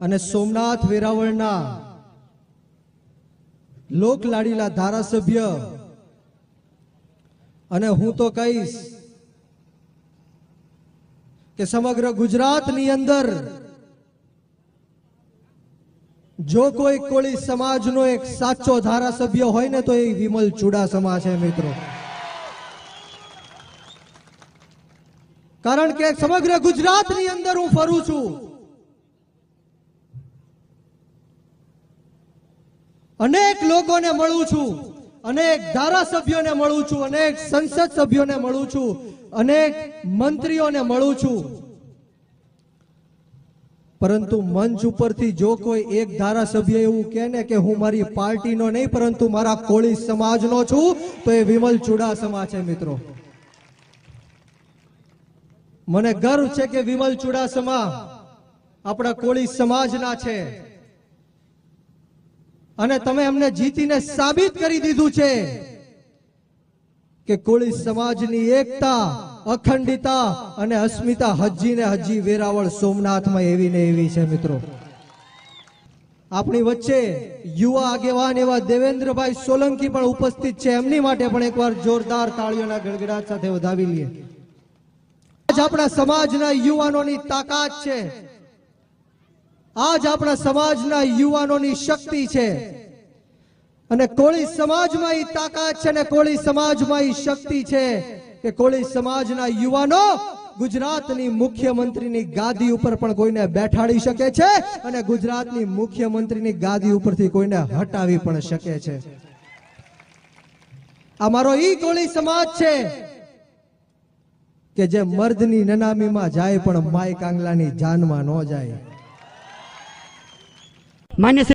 અને સોમનાથ વેરાવળના લોકલાડીલા ધારાસભ્ય અને હું તો કહીશ કે સમગ્ર ગુજરાતની અંદર જો કોઈ કોળી સમાજનો એક સાચો ધારાસભ્ય હોય ને તો એ વિમલ ચુડાસમા છે, મિત્રો. કારણ કે સમગ્ર ગુજરાતની અંદર હું ફરું છું. અનેક લોકોને મળું છું. અનેક ધારાસભ્યોને મળું છું. અનેક સંસદ સભ્યોને મળું છું. અનેક મંત્રીઓને મળું છું. પરંતુ મંચ ઉપરથી જો કોઈ એક ધારાસભ્ય એવું કહે ને કે હું મારી પાર્ટીનો નહીં, પરંતુ મારા કોળી સમાજનો છું, તો એ વિમલ ચુડાસમા છે, મિત્રો. મને ગર્વ છે કે વિમલ ચુડાસમા આપણા કોળી સમાજના છે. અને તમે એમને જીતીને સાબિત કરી દીધું છે કે કોળી સમાજની એકતા અખંડિતા અને અસ્મિતા હજી ને હજી વેરાવળ સોમનાથમાં એવી ને એવી છે, મિત્રો. આપણી વચ્ચે યુવા આગેવાન એવા દેવેન્દ્રભાઈ સોલંકી પણ ઉપસ્થિત છે. એમની માટે પણ એકવાર જોરદાર તાળીઓના ગડગડાટ સાથે વધાવી લઈએ. આજ આપણા સમાજના યુવાનોની તાકાત છે. આજ આપણા સમાજના યુવાનોની શક્તિ છે. અને કોળી સમાજમાં એ તાકાત છે અને કોળી સમાજમાં એ શક્તિ છે કે કોળી સમાજના યુવાનો ગુજરાતની મુખ્યમંત્રીની ગાદી ઉપર પણ કોઈને બેઠાડી શકે છે અને ગુજરાતની મુખ્યમંત્રીની ગાદી ઉપરથી કોઈને હટાવી પણ શકે છે. આ મારો ઈ કોળી સમાજ છે કે જે મર્દની નનામીમાં જાય પણ માય કાંગલાની જાનમાં ન જાય. Magnus